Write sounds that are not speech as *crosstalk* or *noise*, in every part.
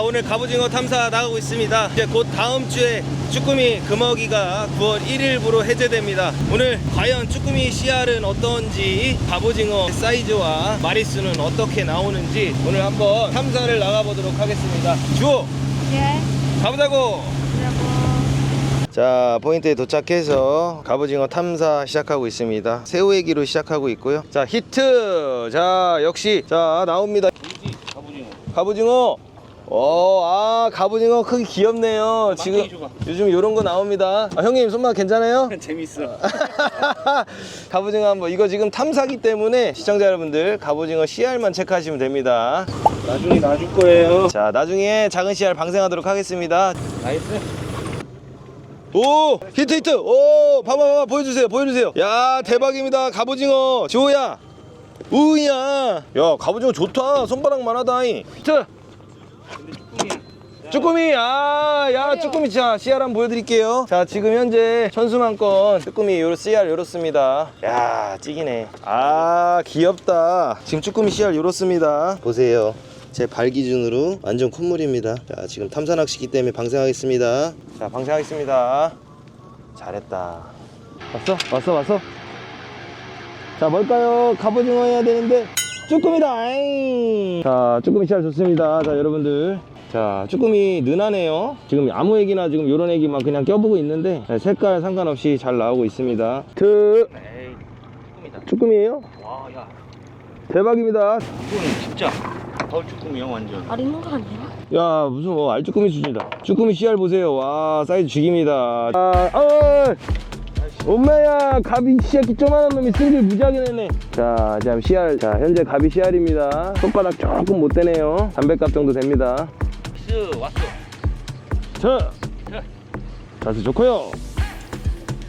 자 오늘 갑오징어 탐사 나가고 있습니다. 이제 곧 다음 주에 쭈꾸미 금어기가 9월 1일부로 해제됩니다. 오늘 과연 쭈꾸미 씨알은 어떤지 갑오징어 사이즈와 마리수는 어떻게 나오는지 오늘 한번 탐사를 나가보도록 하겠습니다. 주호! 예. 가보자고! 자 포인트에 도착해서 갑오징어 탐사 시작하고 있습니다. 새우애기로 시작하고 있고요. 자 히트! 자 역시! 자 나옵니다. 갑오징어. 어, 아, 갑오징어 크기 귀엽네요. 지금 요즘 이런 거 나옵니다. 아, 형님 손맛 괜찮아요? *laughs* 재밌어. *laughs* 갑오징어 한번 이거 지금 탐사기 때문에 시청자 여러분들 갑오징어 CR만 체크하시면 됩니다. 나중에 놔줄 거예요. 자, 나중에 작은 CR 방생하도록 하겠습니다. 나이스. 오 히트 히트 오 봐봐 봐봐 보여주세요 보여주세요 야 대박입니다 갑오징어 지호야 우야 야 갑오징어 좋다 손바닥만 하다 히트 쭈꾸미 아야 쭈꾸미 자 씨알 한번 보여드릴게요. 자 지금 현재 천수만건 쭈꾸미 요 씨알 요렇습니다. 야 찌기네. 아 귀엽다. 지금 쭈꾸미 씨알 요렇습니다. 보세요. 제 발 기준으로 완전 콧물입니다. 자 지금 탐사 낚시기 때문에 방생하겠습니다. 자 방생하겠습니다. 잘했다. 왔어? 왔어 왔어? 자 뭘까요? 갑오징어 해야 되는데 쭈꾸미다. 자 쭈꾸미 씨알 좋습니다. 자 여러분들. 자 쭈꾸미 는하네요. 지금 아무 애기나 지금 요런 애기만 그냥 껴보고 있는데 네, 색깔 상관없이 잘 나오고 있습니다. 그 에이, 쭈꾸미다. 쭈꾸미에요? 와, 야, 대박입니다. 이거는 진짜. 더 쭈꾸미야 완전. 알 있는 거 아니야? 야 무슨 뭐 알쭈꾸미 수준이다. 쭈꾸미 씨알 보세요. 와 사이즈 죽입니다. 아, 어, 엄마야 가비 씨앗기 조만한 놈이 승질 무지하게 내네. 자 지금 씨알 자 현재 가비 씨알입니다. 손바닥 조금 못 되네요. 담배값 정도 됩니다. 스 왔어. 자. 자세 좋고요.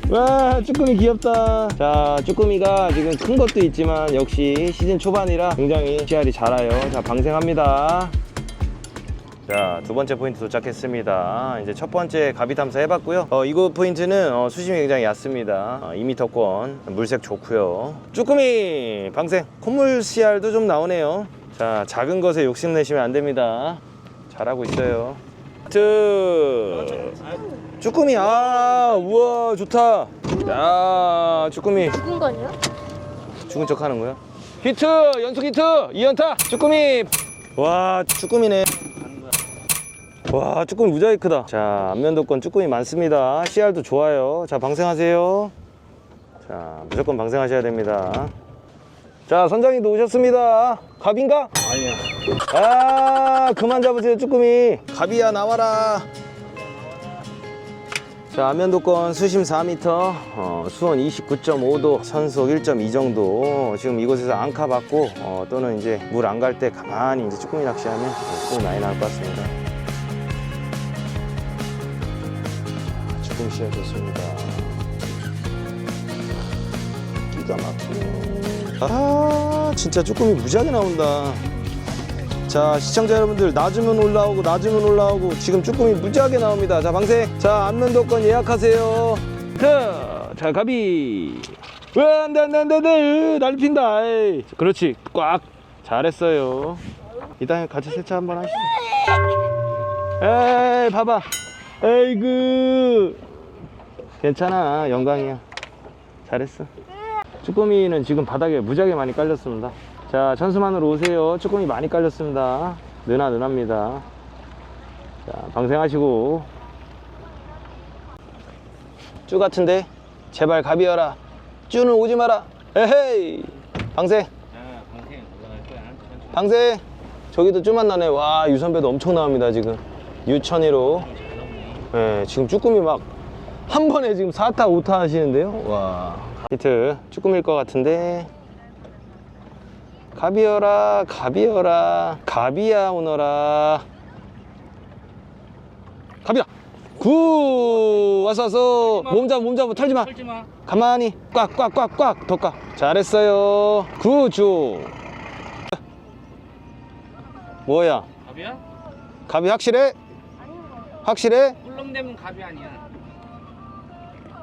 와 쭈꾸미 귀엽다. 자 쭈꾸미가 지금 큰 것도 있지만 역시 시즌 초반이라 굉장히 씨알이 자라요. 자 방생합니다 자 두 번째 포인트 도착했습니다. 이제 첫 번째 가비 탐사 해봤고요. 어, 이곳 포인트는 어, 수심이 굉장히 얕습니다. 어, 2m권. 물색 좋고요. 쭈꾸미 방생. 콧물 씨알도 좀 나오네요. 자 작은 것에 욕심내시면 안 됩니다. 잘하고 있어요. 트. 쭈꾸미. 아 우와 좋다. 야 쭈꾸미. 죽은 거 아니야? 죽은 척 하는 거야? 히트! 연속 히트! 2연타! 쭈꾸미! 와 쭈꾸미네 와 쭈꾸미 무지하게 크다. 자 안면도권 쭈꾸미 많습니다. CR도 좋아요. 자 방생하세요. 자 무조건 방생하셔야 됩니다. 자 선장님도 오셨습니다. 갑인가? 아니야. 아 그만 잡으세요 쭈꾸미. 갑이야 나와라. 자 안면도권 수심 4m 어, 수온 29.5도 선속 1.2 정도. 지금 이곳에서 앙카 받고 어, 또는 이제 물 안 갈 때 가만히 이제 쭈꾸미 낚시하면 어, 쭈꾸미 많이 나올 것 같습니다 씨앗 좋습니다. 기가 막히네. 아 진짜 쭈꾸미 무지하게 나온다. 자 시청자 여러분들 낮으면 올라오고 낮으면 올라오고 지금 쭈꾸미 무지하게 나옵니다. 자 방생 자 안면도권 예약하세요. 자, 자 가비. 왜 안 돼 안 돼 안 돼 안 돼. 날 핀다. 에이. 그렇지. 꽉. 잘했어요. 이따 같이 세차 한번 하시죠. 에이 봐봐. 에이그 괜찮아 영광이야 잘했어 쭈꾸미는 지금 바닥에 무지하게 많이 깔렸습니다. 자, 천수만으로 오세요. 쭈꾸미 많이 깔렸습니다. 느나 느납니다. 자, 방생하시고. 쭈 같은데? 제발 가비어라. 쭈는 오지 마라. 에헤이. 방생. 야, 방생. 저기도 쭈만 나네. 와, 유선배도 엄청 나옵니다, 지금. 유천이로. 예, 지금 쭈꾸미 막 한 번에 지금 4타, 5타 하시는데요? 와. 히트. 쭈꾸미일 것 같은데. 가비어라, 가비어라. 가비야, 오너라. 가비야! 구! 왔어, 왔어. 몸 잡아, 몸 잡아. 털지 마. 털지 마. 가만히. 꽉, 꽉, 꽉, 꽉. 더 꽉. 잘했어요. 구주. 뭐야? 갑이야? 가비 확실해? 확실해? 꿀렁대면 갑이 아니야.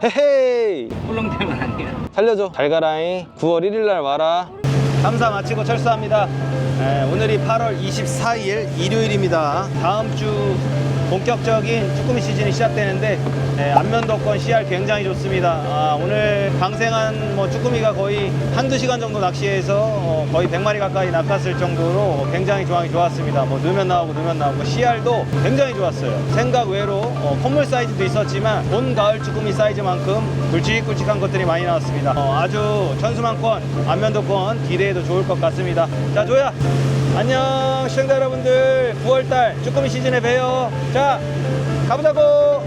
헤헤이. 꿀렁대면 아니야. 살려줘 잘 가라잉 9월 1일 날 와라 탐사 마치고 철수합니다 예, 오늘이 8월 24일 일요일입니다. 다음 주 본격적인 쭈꾸미 시즌이 시작되는데 예, 안면도권 CR 굉장히 좋습니다. 아, 오늘 방생한 뭐 쭈꾸미가 거의 한두 시간 정도 낚시해서 어, 거의 100마리 가까이 낚았을 정도로 굉장히 조항이 좋았습니다. 뭐 넣으면 나오고 넣으면 나오고 CR도 굉장히 좋았어요. 생각 외로 어, 콧물 사이즈도 있었지만 본 가을 쭈꾸미 사이즈만큼 굵직굵직한 것들이 많이 나왔습니다. 어, 아주 천수만권 안면도권 기대해도 좋을 것 같습니다. 자 조야 안녕 시청자 여러분들 9월달 쭈꾸미 시즌에 봬요 자 가보자고